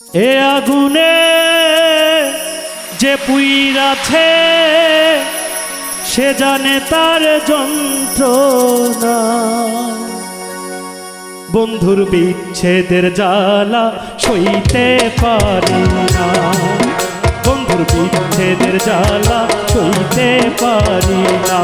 এ আগুনে যে পুইরাছে সে জানে তার যন্ত্রণা। বন্ধুর বিচ্ছেদের জ্বালা সইতে পারি না। বন্ধুর বিচ্ছেদের জ্বালা সইতে পারি না।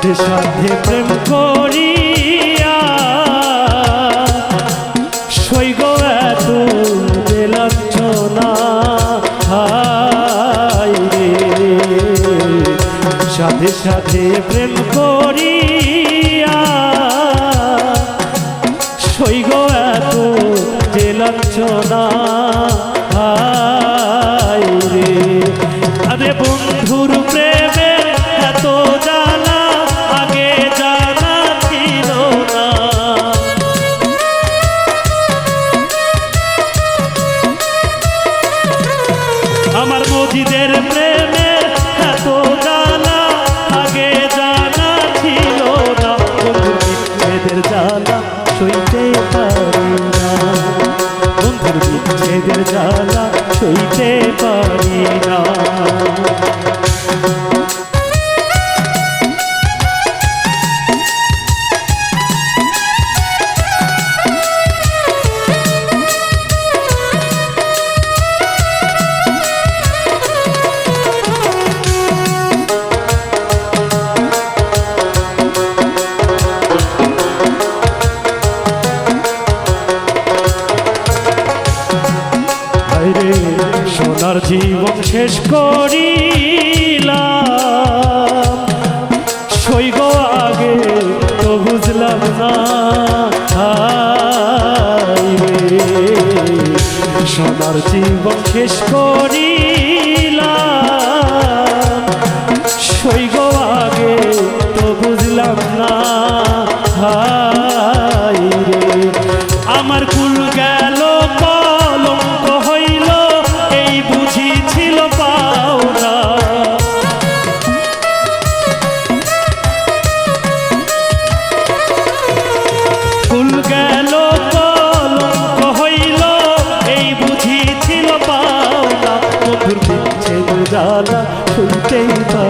সাথে প্রেম করিয়া। সৈগ এত বেলাঞ্চনা সাথে সাথে প্রেম করিয়া। সৈগ এত বেলাঞ্চনা বিচ্ছেদের জানা সইতে পারি না। শেষ করিলাম। সইগ আগে তো বুঝলাম না সোনার জীবন শেষ করিলাম। বিচ্ছেদ জ্বালা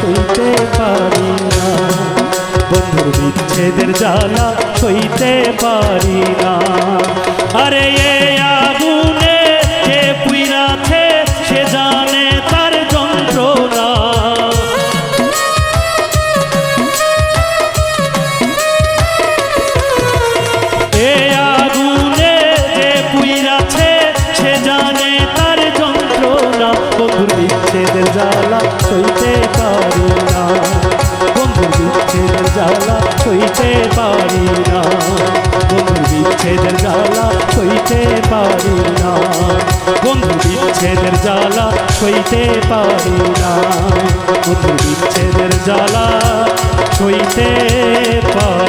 হইতে পারি না। বন্ধুর বিচ্ছেদের জ্বালা সইতে পারি না। আরে জ্বালা সইতে পারি না। বন্ধু বিচ্ছেদের জ্বালা সইতে পারি না। বন্ধু বিচ্ছেদের জ্বালা সইতে পারি না। বন্ধু বিচ্ছেদের জ্বালা সইতে পারি